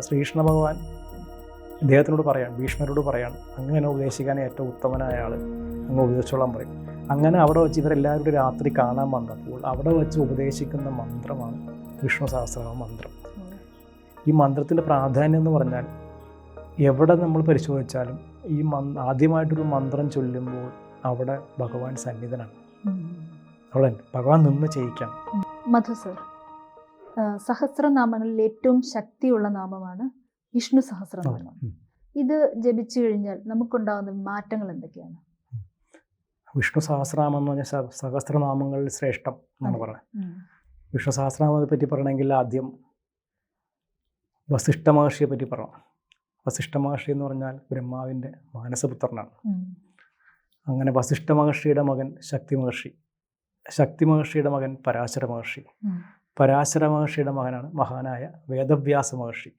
ശ്രീകൃഷ്ണ ഭഗവാൻ ഇദ്ദേഹത്തിനോട് പറയാണ് ഭീഷ്മരോട് പറയാണ് അങ്ങനെ ഉപദേശിക്കാൻ ഏറ്റവും ഉത്തമനായ ആൾ അങ്ങ് ഉപദേശിച്ചോളാൻ പറയും. അങ്ങനെ അവിടെ വെച്ച് ഇവരെല്ലാവരും രാത്രി കാണാൻ വന്നപ്പോൾ അവിടെ വെച്ച് ഉപദേശിക്കുന്ന മന്ത്രമാണ് വിഷ്ണു സഹസ്രനാമ മന്ത്രം. ഈ മന്ത്രത്തിന്റെ പ്രാധാന്യം എന്ന് പറഞ്ഞാൽ എവിടെ നമ്മൾ പരിശോധിച്ചാലും ഈ മന് ആദ്യമായിട്ടൊരു മന്ത്രം ചൊല്ലുമ്പോൾ അവിടെ ഭഗവാൻ സന്നിധനാണ്. അവിടെ ഭഗവാൻ നിന്ന് ചെയ്യിക്കാം മധു സർ സഹസ്രനാമങ്ങളിൽ ഏറ്റവും ശക്തിയുള്ള നാമമാണ് വിഷ്ണു സഹസ്രനാമം. ഇത് ജപിച്ചു കഴിഞ്ഞാൽ നമുക്കുണ്ടാകുന്ന മാറ്റങ്ങൾ എന്തൊക്കെയാണ്? വിഷ്ണു സഹസ്രനാമം എന്ന് പറഞ്ഞാൽ സഹസ്രനാമങ്ങളിൽ ശ്രേഷ്ഠം എന്നാണ്. പറയുന്നത്. വിഷ്ണു സഹസ്രനാമത്തെ പറ്റി പറയണമെങ്കിൽ ആദ്യം വസിഷ്ഠ മഹർഷിയെ പറ്റി പറയണം. വസിഷ്ഠ മഹർഷി എന്ന് പറഞ്ഞാൽ ബ്രഹ്മാവിന്റെ മാനസപുത്രനാണ്. അങ്ങനെ വസിഷ്ഠ മഹർഷിയുടെ മകൻ ശക്തി മഹർഷി. ശക്തി മഹർഷിയുടെ മകൻ പരാശര മഹർഷി. പരാശര മഹർഷിയുടെ മകനാണ് മഹാനായ വേദവ്യാസ മഹർഷി.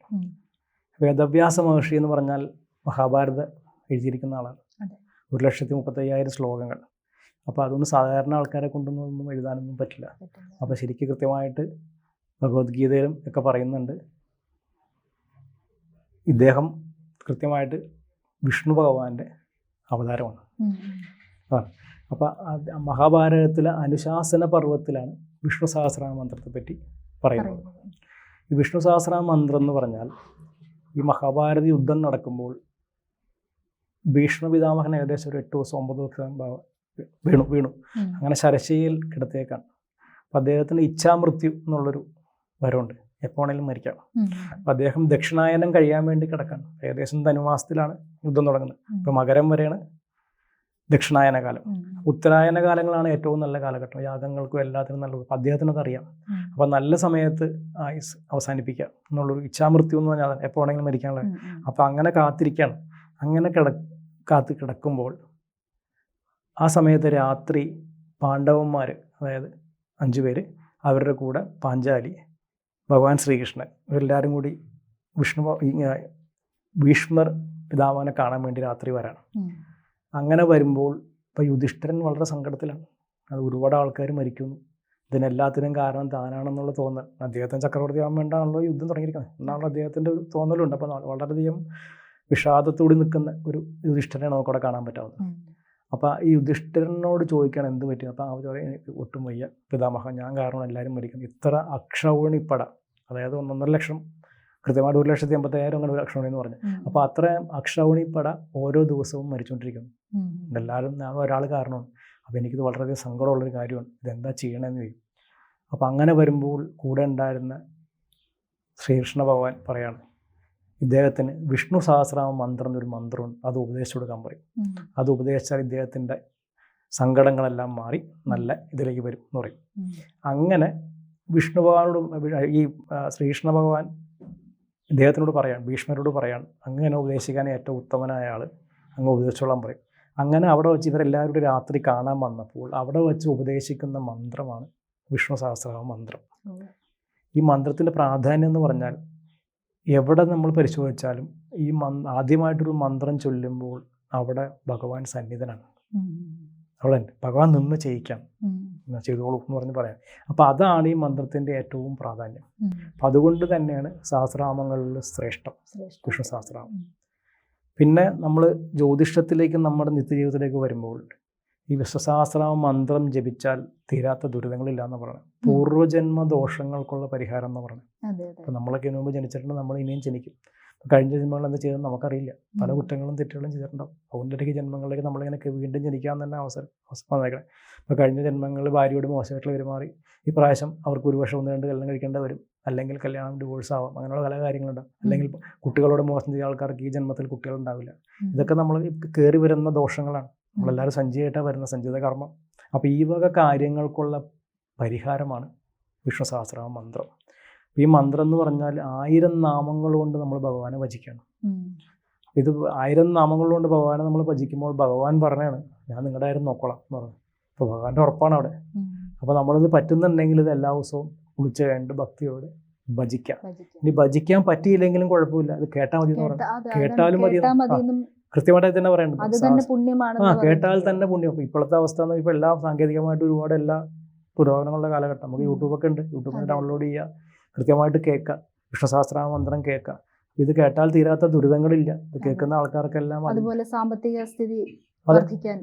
വേദവ്യാസ മഹർഷി എന്ന് പറഞ്ഞാൽ മഹാഭാരത എഴുതിയിരിക്കുന്ന ആളാണ്. ഒരു ലക്ഷത്തി മുപ്പത്തയ്യായിരം ശ്ലോകങ്ങൾ. അപ്പോൾ അതൊന്നും സാധാരണ ആൾക്കാരെ കൊണ്ടൊന്നും ഒന്നും എഴുതാനൊന്നും പറ്റില്ല. അപ്പോൾ ശരിക്കും കൃത്യമായിട്ട് ഭഗവത്ഗീതയിലും ഒക്കെ പറയുന്നുണ്ട്. ഇദ്ദേഹം കൃത്യമായിട്ട് വിഷ്ണു ഭഗവാന്റെ അവതാരമാണ്. അപ്പോൾ മഹാഭാരതത്തിലെ അനുശാസന പർവത്തിലാണ് വിഷ്ണു സഹസ്രനാമ മന്ത്രത്തെ പറ്റി പറയുന്നത്. ഈ വിഷ്ണു സഹസ്രനാമ മന്ത്രം എന്ന് പറഞ്ഞാൽ ഈ മഹാഭാരത യുദ്ധം നടക്കുമ്പോൾ ഭീഷ്മ പിതാമഹൻ ഏകദേശം ഒരു എട്ട് ദിവസം ഒമ്പത് ദിവസം വീണു വീണു. അങ്ങനെ ശരശയിൽ കിടത്തേക്കാണ് അപ്പം അദ്ദേഹത്തിന് ഇച്ഛാമൃത്യു എന്നുള്ളൊരു വരമുണ്ട് എപ്പോണേലും മരിക്കാം. അപ്പം അദ്ദേഹം ദക്ഷിണായനം കഴിയാൻ വേണ്ടി കിടക്കാണ്. ഏകദേശം ധനുമാസത്തിലാണ് യുദ്ധം തുടങ്ങുന്നത്. ഇപ്പം മകരം വരെയാണ് ദക്ഷിണായന കാലം. ഉത്തരായന കാലങ്ങളാണ് ഏറ്റവും നല്ല കാലഘട്ടം. യാഗങ്ങൾക്കും എല്ലാത്തിനും നല്ലത്. അപ്പം അദ്ദേഹത്തിന് അതറിയാം അപ്പം നല്ല സമയത്ത് ആയുസ് അവസാനിപ്പിക്കുക എന്നുള്ളൊരു ഇച്ഛാമൃത്യു എന്ന് പറഞ്ഞാൽ എപ്പോൾ വേണമെങ്കിലും മരിക്കാനുള്ള. അപ്പം അങ്ങനെ കാത്തിരിക്കണം. അങ്ങനെ കിട കാത്ത് കിടക്കുമ്പോൾ ആ സമയത്ത് രാത്രി പാണ്ഡവന്മാർ അതായത് അഞ്ചു പേര് അവരുടെ കൂടെ പാഞ്ചാലി ഭഗവാൻ ശ്രീകൃഷ്ണൻ ഇവരെല്ലാവരും കൂടി വിഷ്ണു ഭീഷ്മർ പിതാമഹനെ കാണാൻ വേണ്ടി രാത്രി വരാണ്. അങ്ങനെ വരുമ്പോൾ ഇപ്പോൾ യുധിഷ്ഠിരൻ വളരെ സങ്കടത്തിലാണ്. അത് ഒരുപാട് ആൾക്കാർ മരിക്കുന്നു. ഇതിനെല്ലാത്തിനും കാരണം താനാണെന്നുള്ള തോന്നൽ. അദ്ദേഹത്തിന് ചക്രവർത്തി ആവാൻ വേണ്ടാണല്ലോ യുദ്ധം തുടങ്ങിയിരിക്കുന്നത്. എന്നാണല്ലോ അദ്ദേഹത്തിന്റെ ഒരു തോന്നലുണ്ട്. അപ്പോൾ വളരെയധികം വിഷാദത്തോടി നിൽക്കുന്ന ഒരു യുധിഷ്ഠിരനെ നമുക്കവിടെ കാണാൻ പറ്റാവുന്നത്. അപ്പോൾ ഈ യുധിഷ്ഠിരനോട് ചോദിക്കണം എന്ത് പറ്റി? അപ്പോൾ അവർ പറയും ഒട്ടും വയ്യ. പിതാമഹ ഞാൻ കാരണം എല്ലാവരും മരിക്കുന്നു. ഇത്ര അക്ഷൗണിപ്പട അതായത് ഒന്നൊന്നര ലക്ഷം കൃത്യമായിട്ട് ഒരു ലക്ഷത്തി എൺപത്തയ്യായിരം അങ്ങനെ ഒരു അക്ഷൗണി എന്ന് പറഞ്ഞു. അപ്പോൾ അത്രയും പട ഓരോ ദിവസവും മരിച്ചുകൊണ്ടിരിക്കുന്നു എല്ലാവരും ഞാൻ ഒരാൾ കാരണമാണ്. അപ്പോൾ എനിക്കിത് വളരെയധികം സങ്കടമുള്ളൊരു കാര്യമാണ്. ഇതെന്താ ചെയ്യണമെന്ന് ചോദിക്കും. അപ്പോൾ അങ്ങനെ വരുമ്പോൾ കൂടെ ഉണ്ടായിരുന്ന ശ്രീകൃഷ്ണ ഭഗവാൻ പറയാണ് ഇദ്ദേഹത്തിന് വിഷ്ണു സഹസ്രനാമ മന്ത്രം എന്നൊരു മന്ത്രമുണ്ട്. അത് ഉപദേശിച്ചു കൊടുക്കാൻ പറയും. അത് ഉപദേശിച്ചാൽ ഇദ്ദേഹത്തിന്റെ സങ്കടങ്ങളെല്ലാം മാറി നല്ല ഇതിലേക്ക് വരും എന്ന് പറയും. അങ്ങനെ വിഷ്ണു ഭഗവാനോട് ഈ ശ്രീകൃഷ്ണ ഭഗവാൻ ഇദ്ദേഹത്തിനോട് പറയാൻ ഭീഷ്മരോട് പറയാൻ അങ്ങനെ ഉപദേശിക്കാൻ ഏറ്റവും ഉത്തമനായ ആൾ അങ്ങ് ഉപദേശിച്ചോളാൻ പറയും. അങ്ങനെ അവിടെ വെച്ച് ഇവരെല്ലാവരും രാത്രി കാണാൻ വന്നപ്പോൾ അവിടെ വെച്ച് ഉപദേശിക്കുന്ന മന്ത്രമാണ് വിഷ്ണു സഹസ്രനാമ മന്ത്രം ഈ മന്ത്രത്തിന്റെ പ്രാധാന്യം എന്ന് പറഞ്ഞാൽ എവിടെ നമ്മൾ പരിശോധിച്ചാലും ഈ മന് ആദ്യമായിട്ടൊരു മന്ത്രം ചൊല്ലുമ്പോൾ അവിടെ ഭഗവാൻ സന്നിധനാണ്. അവിടെ ഭഗവാൻ നിന്ന് ചെയ്യിക്കാം. ചെയ്തോളൂ എന്ന് പറഞ്ഞ് പറയാം. അപ്പോൾ അതാണ് ഈ മന്ത്രത്തിന്റെ ഏറ്റവും പ്രാധാന്യം. അപ്പം അതുകൊണ്ട് തന്നെയാണ് സഹസ്രാമങ്ങളിൽ ശ്രേഷ്ഠം കൃഷ്ണ വിഷ്ണു സഹസ്രനാമം പിന്നെ നമ്മൾ ജ്യോതിഷത്തിലേക്ക് നമ്മുടെ നിത്യജീവിതത്തിലേക്ക് വരുമ്പോൾ ഈ വിശ്വസഹസ്രനാമ മന്ത്രം ജപിച്ചാൽ തീരാത്ത ദുരിതങ്ങളില്ല എന്ന് പറയുന്നത് പൂർവജന്മ ദോഷങ്ങൾക്കുള്ള പരിഹാരം എന്ന് പറയുന്നത് അപ്പം നമ്മളൊക്കെ ഇതിനു മുമ്പ് ജനിച്ചിട്ടുണ്ട് നമ്മൾ ഇനിയും ജനിക്കും. കഴിഞ്ഞ ജന്മങ്ങൾ എന്ത് ചെയ്തെന്ന് നമുക്കറിയില്ല. പല. കുറ്റങ്ങളും തെറ്റുകളും ചെയ്തിട്ടുണ്ടാവും. അതുകൊണ്ടിടയ്ക്ക് ജന്മങ്ങളിലേക്ക് നമ്മളിങ്ങനെ വീണ്ടും ജനിക്കാൻ തന്നെ അവസരം അവസരം വന്നേക്കണം. ഇപ്പോൾ കഴിഞ്ഞ ജന്മങ്ങളിൽ ഭാര്യയോട് മോശമായിട്ടുള്ള പെരുമാറി. ഈ പ്രാവശ്യം അവർക്ക് ഒരു വർഷം ഒന്ന് രണ്ട് കല്യാണം കഴിക്കേണ്ടി വരും. അല്ലെങ്കിൽ കല്യാണം ഡിവോഴ്സ് ആവാം. അങ്ങനെയുള്ള പല കാര്യങ്ങളുണ്ടാവും. അല്ലെങ്കിൽ കുട്ടികളോട് മോശം ചെയ്ത ആൾക്കാർക്ക് ഈ ജന്മത്തിൽ കുട്ടികളുണ്ടാവില്ല. ഉണ്ടാവില്ല ഇതൊക്കെ നമ്മൾ കയറി വരുന്ന ദോഷങ്ങളാണ്. നമ്മളെല്ലാവരും സഞ്ചിയായിട്ടാണ് വരുന്ന സഞ്ചിത കർമ്മം. അപ്പോൾ ഈ വക കാര്യങ്ങൾക്കുള്ള പരിഹാരമാണ് വിഷ്ണു സഹസ്രനാമ മന്ത്രം. ഈ മന്ത്രം എന്ന് പറഞ്ഞാൽ ആയിരം നാമങ്ങൾ കൊണ്ട് നമ്മൾ ഭഗവാനെ ഭജിക്കണം. ഇത് ആയിരം നാമങ്ങൾ കൊണ്ട് ഭഗവാനെ നമ്മൾ ഭജിക്കുമ്പോൾ ഭഗവാൻ പറഞ്ഞാണ് ഞാൻ നിങ്ങളുടെ ആയിരം നോക്കോളാം എന്ന് പറഞ്ഞു. അപ്പോൾ ഭഗവാന്റെ ഉറപ്പാണ് അവിടെ. അപ്പൊ അപ്പോൾ നമ്മളിത് പറ്റുന്നുണ്ടെങ്കിൽ ഇത് എല്ലാ ദിവസവും കുളിച്ച് കഴിഞ്ഞ് ഭക്തിയോടെ ഭജിക്കാം. ഇനി ഭജിക്കാൻ പറ്റിയില്ലെങ്കിലും കുഴപ്പമില്ല. അത് കേട്ടാൽ മതി എന്ന് പറഞ്ഞു. കേട്ടാലും മതി കൃത്യമായിട്ട് തന്നെ പറയണ്ടത് പറയുന്നുണ്ട് ആ കേട്ടാൽ തന്നെ പുണ്യം. ഇപ്പോഴത്തെ അവസ്ഥ ഇപ്പോൾ എല്ലാ സാങ്കേതികമായിട്ട് ഒരുപാട് എല്ലാ പുരോഗമനങ്ങളുടെ കാലഘട്ടം. നമുക്ക്. യൂട്യൂബൊക്കെ ഉണ്ട്. യൂട്യൂബിൽ ഡൗൺലോഡ് ചെയ്യുക. കൃത്യമായിട്ട് കേൾക്കുക വിഷ്ണുസഹസ്രനാമ മന്ത്രം കേൾക്കുക ഇത് കേട്ടാൽ തീരാത്ത ദുരിതങ്ങളില്ല. ഇത് കേൾക്കുന്ന ആൾക്കാർക്കെല്ലാം അത് അതുപോലെ സാമ്പത്തിക സ്ഥിതി. വർദ്ധിക്കാൻ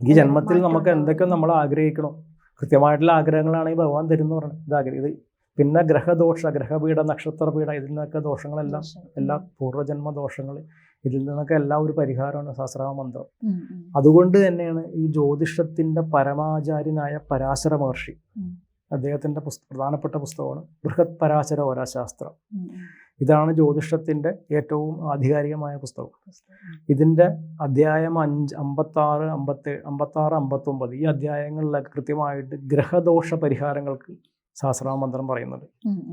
ഈ ജന്മത്തിൽ നമുക്ക് എന്തൊക്കെ നമ്മൾ ആഗ്രഹിക്കണോ? കൃത്യമായിട്ടുള്ള ആഗ്രഹങ്ങളാണെങ്കിൽ ഭഗവാൻ തരുന്നു പറഞ്ഞു ഇത് ആഗ്രഹം ഇത് പിന്നെ ഗ്രഹദോഷ ഗ്രഹപീഠ നക്ഷത്രപീഠ ഇതിൽ നിന്നൊക്കെ ദോഷങ്ങളെല്ലാം എല്ലാ പൂർവജന്മ ദോഷങ്ങൾ ഇതിൽ നിന്നൊക്കെ എല്ലാം ഒരു പരിഹാരമാണ് സഹസ്രാമ മന്ത്രം. അതുകൊണ്ട് തന്നെയാണ് ഈ ജ്യോതിഷത്തിന്റെ പരമാചാര്യനായ പരാശര മഹർഷി പുസ്ത പ്രധാനപ്പെട്ട പുസ്തകമാണ് ബൃഹത് പരാശര ഓരാശാസ്ത്രം. ഇതാണ് ജ്യോതിഷത്തിന്റെ ഏറ്റവും ആധികാരികമായ പുസ്തകം ഇതിന്റെ അധ്യായം അഞ്ച് അമ്പത്താറ് അമ്പത്തി അമ്പത്താറ് അമ്പത്തൊമ്പത് ഈ അധ്യായങ്ങളിലൊക്കെ കൃത്യമായിട്ട് ഗ്രഹദോഷ പരിഹാരങ്ങൾക്ക് മന്ത്രം പറയുന്നുണ്ട്.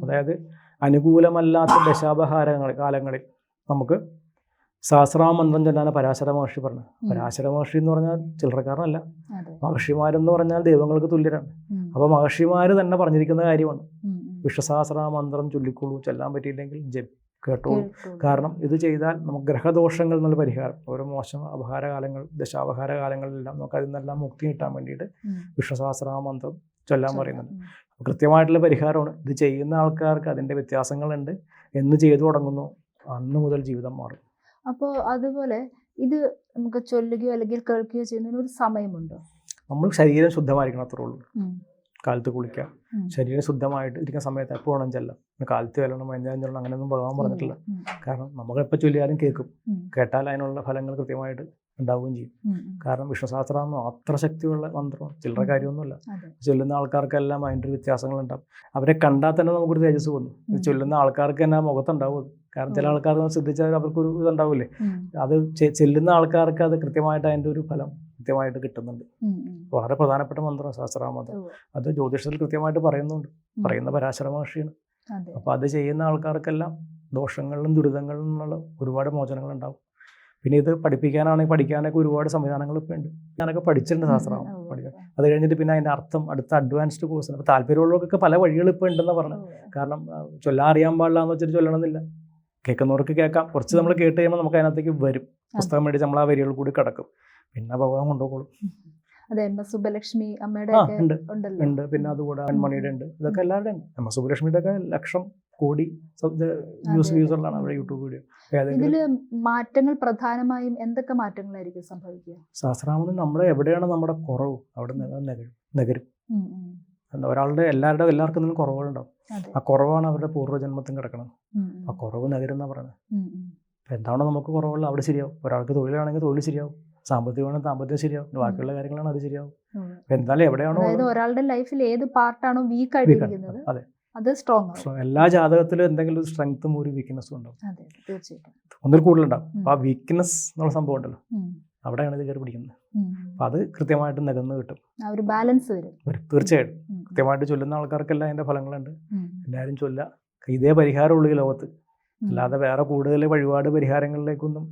അതായത് അനുകൂലമല്ലാത്ത ദശാപഹാരങ്ങൾ കാലങ്ങളിൽ നമുക്ക് സഹസ്രാമ മന്ത്രം ചൊല്ലാനാണ് പരാശര മഹർഷി പറഞ്ഞത്. പരാശര മഹർഷി എന്ന് പറഞ്ഞാൽ ചില്ലറക്കാരനല്ല. മഹർഷിമാരെന്ന് പറഞ്ഞാൽ ദൈവങ്ങൾക്ക് തുല്യരാണ് അപ്പൊ അപ്പോൾ മഹർഷിമാർ തന്നെ പറഞ്ഞിരിക്കുന്ന കാര്യമാണ്. വിശ്വസഹസ്രാമ മന്ത്രം ചൊല്ലിക്കൊള്ളൂ ചെല്ലാൻ പറ്റിയില്ലെങ്കിൽ ജപ് കേട്ടോളൂ. കാരണം ഇത് ചെയ്താൽ നമുക്ക് ഗ്രഹദോഷങ്ങൾ എന്നുള്ള പരിഹാരം ഓരോ മോശം അപഹാരകാലങ്ങൾ ദശാപഹാരകാലങ്ങളിലെല്ലാം നമുക്ക് അതിൽ നിന്നെല്ലാം മുക്തി കിട്ടാൻ വേണ്ടിയിട്ട്. വിശ്വസഹസ്രാമ മന്ത്രം ചൊല്ലാൻ പറയുന്നുണ്ട്. കൃത്യമായിട്ടുള്ള പരിഹാരമാണ് ഇത് ചെയ്യുന്ന ആൾക്കാർക്ക് അതിന്റെ വ്യത്യാസങ്ങളുണ്ട് എന്ന് ചെയ്തു തുടങ്ങുന്നു അന്ന് മുതൽ ജീവിതം മാറും അപ്പോൾ അതുപോലെ ഇത് നമുക്ക് ചൊല്ലുകയോ അല്ലെങ്കിൽ കേൾക്കുകയോ ചെയ്യുന്നതിന് ഒരു സമയമുണ്ടോ? നമ്മൾ ശരീരം ശുദ്ധമായിരിക്കണം അത്രേ ഉള്ളൂ. കാലത്ത് കുളിക്കാം ശരീരം ശുദ്ധമായിട്ട് ഇരിക്കുന്ന സമയത്ത് എപ്പോൾ വേണം ചെല്ലാം കാലത്ത് വല്ലണം വൈകുന്നേരം ചെല്ലണം അങ്ങനെയൊന്നും ഭഗവാൻ പറഞ്ഞിട്ടില്ല. കാരണം നമുക്ക് എപ്പോൾ ചൊല്ലിയാലും കേൾക്കും. കേട്ടാൽ അതിനുള്ള ഫലങ്ങൾ കൃത്യമായിട്ട് ഉണ്ടാവുകയും ചെയ്യും. കാരണം വിഷ്ണുസഹസ്രാമം അത്ര ശക്തിയുള്ള മന്ത്രമാണ്. ചില്ലറ കാര്യമൊന്നുമില്ല. ചൊല്ലുന്ന ആൾക്കാർക്കെല്ലാം അതിന്റെ വ്യത്യാസങ്ങളുണ്ടാവും. അവരെ കണ്ടാൽ തന്നെ നമുക്കൊരു തേജസ് വന്നു ചൊല്ലുന്ന ആൾക്കാർക്ക് തന്നെ ആ മുഖത്തുണ്ടാവും. കാരണം ചില. ആൾക്കാർ ശ്രദ്ധിച്ചാൽ അവർക്കൊരു ഇതുണ്ടാവില്ലേ? അത് ചെല്ലുന്ന ആൾക്കാർക്ക് അത് കൃത്യമായിട്ട് അതിന്റെ ഒരു ഫലം കൃത്യമായിട്ട് കിട്ടുന്നുണ്ട്. വളരെ പ്രധാനപ്പെട്ട മന്ത്രം. സഹസ്രാമ അത് ജ്യോതിഷത്തിൽ കൃത്യമായിട്ട് പറയുന്നുണ്ട്. പറയുന്ന പരാശര മഹർഷിയാണ്. അപ്പൊ അപ്പോൾ അത് ചെയ്യുന്ന ആൾക്കാർക്കെല്ലാം ദോഷങ്ങളിലും ദുരിതങ്ങളിലും നിന്നുള്ള ഒരുപാട് മോചനങ്ങൾ ഉണ്ടാവും. പിന്നെ ഇത് പഠിപ്പിക്കാനാണെങ്കിൽ പഠിക്കാനൊക്കെ ഒരുപാട് സംവിധാനങ്ങൾ ഇപ്പോൾ ഉണ്ട്. ഞാനൊക്കെ പഠിച്ചിട്ടുണ്ട് ശാസ്ത്രം പഠിക്കാൻ. അത് കഴിഞ്ഞിട്ട് പിന്നെ അതിന്റെ അർത്ഥം അടുത്ത അഡ്വാൻസ്ഡ് കോഴ്സ് അപ്പോൾ താല്പര്യമുള്ളവർക്കൊക്കെ പല വഴികൾ ഇപ്പോൾ ഉണ്ടെന്ന് പറഞ്ഞു കാരണം ചൊല്ലാൻ അറിയാൻ പാടില്ല എന്ന് വെച്ചിട്ട് ചൊല്ലണമെന്നില്ല. കേൾക്കുന്നവർക്ക് കേൾക്കാം. കുറച്ച് നമ്മൾ കേട്ട് കഴിയുമ്പോൾ നമുക്ക് അതിനകത്തേക്ക് വരും. പുസ്തകം മേടിച്ച് നമ്മൾ ആ വരികൾ കൂടി കിടക്കും. പിന്നെ ഭഗവാൻ കൊണ്ടുപോകും. അതെ എം എസ് സുബലക്ഷ്മി അമ്മയുടെ ഉണ്ട്. പിന്നെ അതുകൂടെ അൺമണിയുടെ ഉണ്ട്. ഇതൊക്കെ എല്ലാവരുടെയും ഉണ്ട്. എം എസ് സുബ്ബലക്ഷ്മിയുടെ ഒക്കെ ലക്ഷം കോടി വ്യൂസ് അതെ. വ്യൂസുകളാണ് അവിടെ യൂട്യൂബ് വീഡിയോ. ഇതിൽ മാറ്റങ്ങൾ പ്രധാനമായും എന്തൊക്കെ മാറ്റങ്ങളായിരിക്കും സംഭവിക്കുക? സഹസ്രാമത്തിൽ നമ്മുടെ എവിടെയാണ് നമ്മുടെ കുറവ്? അവിടെ നികരും. എന്താ ഒരാളുടെ എല്ലാവരുടെ എല്ലാവർക്കും എന്തെങ്കിലും കുറവുകളുണ്ടാവും. ആ കുറവാണ് അവരുടെ പൂർവജന്മത്തിൽ കിടക്കുന്നത്. ആ കുറവ് നഗരുന്ന പറയുന്നത്. ഉം. എന്താണോ നമുക്ക് കുറവുള്ളത് അവിടെ ശരിയാവും. ഒരാൾക്ക് തൊഴിലാണെങ്കിൽ തൊഴിൽ ശരിയാവും. സാമ്പത്തികമാണെങ്കിൽ സാമ്പത്തികം ശരിയാവും. ബാക്കിയുള്ള കാര്യങ്ങളാണ് അത് ശരിയാവും. അപ്പോൾ എന്തായാലും എവിടെയാണോ ഒരാളുടെ ലൈഫിൽ ഏത് പാർട്ടാണോ വീക്ക് ആയിട്ടിരിക്കുന്നത് അതെ. അത്. സ്ട്രോങ് എല്ലാ ജാതകത്തിലും എന്തെങ്കിലും ഒരു സ്ട്രെങ്ത്തും ഒരു വീക്ക്നെസ്സും ഉണ്ടാവും. ഒന്നിൽ കൂടുതലുണ്ടാവും. അപ്പൊ അപ്പോൾ ആ വീക്ക്നെസ് എന്നുള്ള സംഭവം ഉണ്ടല്ലോ. അവിടെയാണ് ഇത് കയറി പിടിക്കുന്നത്. അപ്പൊ അത് കൃത്യമായിട്ട് നികന്ന് കിട്ടും. ഒരു ബാലൻസ് വരും. തീർച്ചയായിട്ടും. കൃത്യമായിട്ട് ചൊല്ലുന്ന ആൾക്കാർക്കെല്ലാം അതിന്റെ ഫലങ്ങളുണ്ട്. എല്ലാവരും ചൊല്ല ഇതേ പരിഹാരമുള്ളൂ ഈ ലോകത്ത്. അല്ലാതെ വേറെ കൂടുതൽ വഴിപാട് പരിഹാരങ്ങളിലേക്കൊന്നും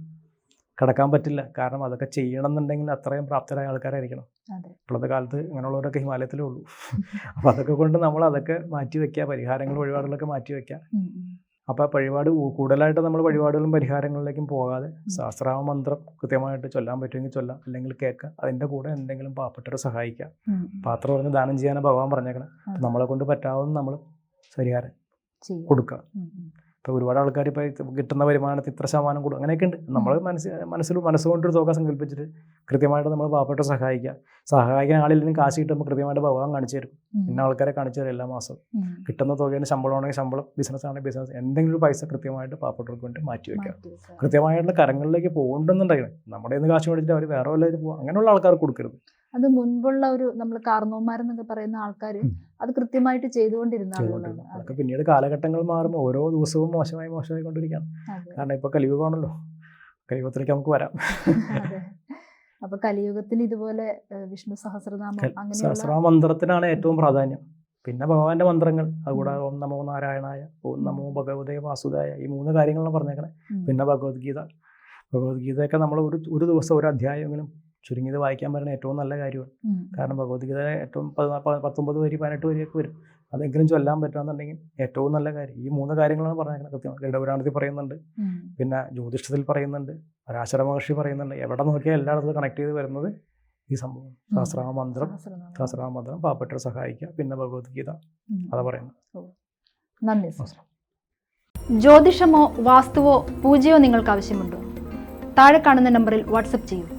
കടക്കാൻ പറ്റില്ല. കാരണം അതൊക്കെ ചെയ്യണം എന്നുണ്ടെങ്കിൽ അത്രയും പ്രാപ്തരായ ആൾക്കാരായിരിക്കണം. ഇപ്പോഴത്തെ കാലത്ത് അങ്ങനെയുള്ളവരൊക്കെ ഹിമാലയത്തിലേ ഉള്ളൂ. അപ്പോൾ അതൊക്കെ കൊണ്ട് നമ്മൾ അതൊക്കെ മാറ്റി വയ്ക്കുക. പരിഹാരങ്ങൾ വഴിപാടുകളൊക്കെ മാറ്റി വയ്ക്കുക. അപ്പോൾ ആ വഴിപാട് കൂടുതലായിട്ട് നമ്മൾ വഴിപാടുകളും പരിഹാരങ്ങളിലേക്കും പോകാതെ സഹസ്രാമ മന്ത്രം കൃത്യമായിട്ട് ചൊല്ലാൻ പറ്റുമെങ്കിൽ ചൊല്ലാം അല്ലെങ്കിൽ കേൾക്കുക അതിന്റെ കൂടെ എന്തെങ്കിലും പാവപ്പെട്ടവരെ സഹായിക്കുക ഉം. പാത്രം പറഞ്ഞ് ദാനം ചെയ്യാനാണ് ഭഗവാൻ പറഞ്ഞേക്കണം നമ്മളെ കൊണ്ട് പറ്റാവുന്ന നമ്മൾ പരിഹാരം. കൊടുക്കുക. ഇപ്പോൾ ഒരുപാട് ആൾക്കാർ ഇപ്പോൾ കിട്ടുന്ന വരുമാനത്തിൽ ഇത്ര ശതമാനം കൂടും. അങ്ങനെയൊക്കെ ഉണ്ട് നമ്മൾ മനസ്സ് മനസ്സിൽ മനസ്സുകൊണ്ടൊരു തുക സങ്കല്പിച്ചിട്ട് കൃത്യമായിട്ട് നമ്മൾ പാവപ്പെട്ട സഹായിക്കുക. സഹായിക്കാൻ ആളില്ലെങ്കിൽ കാശ് കിട്ടുമ്പോൾ കൃത്യമായിട്ട് ഭഗവാൻ കാണിച്ചു തരും. ഇന്ന ആൾക്കാരെ കാണിച്ചു തരും എല്ലാ മാസവും. കിട്ടുന്ന തുകയാണ് ശമ്പളം ആണെങ്കിൽ ശമ്പളം ബിസിനസ് ആണെങ്കിൽ ബിസിനസ് എന്തെങ്കിലും ഒരു പൈസ കൃത്യമായിട്ട് പാവപ്പെട്ടവർക്ക് വേണ്ടി മാറ്റി വയ്ക്കുക. കൃത്യമായിട്ടുള്ള കരങ്ങളിലേക്ക് പോകണ്ടെന്നുണ്ടെങ്കിൽ നമ്മുടെ ഇന്ന് കാശ് മേടിച്ചിട്ട് അവർ വേറെ വല്ലവരും പോകും അങ്ങനെയുള്ള ആൾക്കാർക്ക് കൊടുക്കരുത്. അത് മുൻപുള്ള ഒരു നമ്മൾ കാർന്നോന്മാരെന്നൊക്കെ പറയുന്ന ആൾക്കാർ. അത് കൃത്യമായിട്ട് ചെയ്തുകൊണ്ടിരുന്ന. ചെയ്തുകൊണ്ടിരുന്നത് ആളുകളാണ് അതൊക്കെ പിന്നീട് കാലഘട്ടങ്ങൾ മാറുമ്പോൾ ഓരോ ദിവസവും മോശമായി മോശമായി കൊണ്ടിരിക്കുകയാണ്. കാരണം ഇപ്പോൾ കലിയുഗമാണല്ലോ. കലിയുഗത്തിലേക്ക് നമുക്ക് വരാം. അപ്പൊ കലിയുഗത്തിൽ ഇതുപോലെ വിഷ്ണു സഹസ്രനാമം അങ്ങനെ സഹസ്രാമ മന്ത്രത്തിനാണ് ഏറ്റവും പ്രാധാന്യം. പിന്നെ ഭഗവാന്റെ മന്ത്രങ്ങൾ അതുകൂടാതെ ഓം നമോ നാരായണായ ഓം നമോ ഭഗവതേ വാസുദേയ ഈ മൂന്ന് കാര്യങ്ങളാണ് പറഞ്ഞേക്കണേ. പിന്നെ ഭഗവത്ഗീത. ഭഗവത്ഗീതയൊക്കെ നമ്മൾ ഒരു ഒരു ദിവസം ഒരു അധ്യായമെങ്കിലും ചുരുങ്ങിയത് വായിക്കാൻ പറയുന്ന ഏറ്റവും നല്ല കാര്യമാണ്. കാരണം ഭഗവത്ഗീത ഏറ്റവും പത്തൊമ്പത് വരി പതിനെട്ട് വരിയൊക്കെ വരും. അതെങ്കിലും ചൊല്ലാൻ പറ്റുകയെന്നുണ്ടെങ്കിൽ ഏറ്റവും നല്ല കാര്യം. ഈ മൂന്ന് കാര്യങ്ങളാണ് പറഞ്ഞേക്കുന്നത്. കൃത്യം ഗരുഡപുരാണത്തിൽ പറയുന്നുണ്ട്. പിന്നെ ജ്യോതിഷത്തിൽ പറയുന്നുണ്ട്. പരാശര മഹർഷി പറയുന്നുണ്ട്. എവിടെ നോക്കിയാൽ എല്ലായിടത്തും കണക്ട് ചെയ്ത് വരുന്നത് ഈ സംഭവം. സഹസ്രാമ മന്ത്രം. സഹസ്രനാമം. സഹസ്രാമ മന്ത്രം. പാവപ്പെട്ടവരെ സഹായിക്കുക. പിന്നെ ഭഗവത്ഗീത. അതാ പറയുന്നത്. നന്ദി ജ്യോതിഷമോ വാസ്തുവോ പൂജയോ നിങ്ങൾക്ക് ആവശ്യമുണ്ടോ? താഴെ കാണുന്ന നമ്പറിൽ വാട്സപ്പ് ചെയ്യൂ.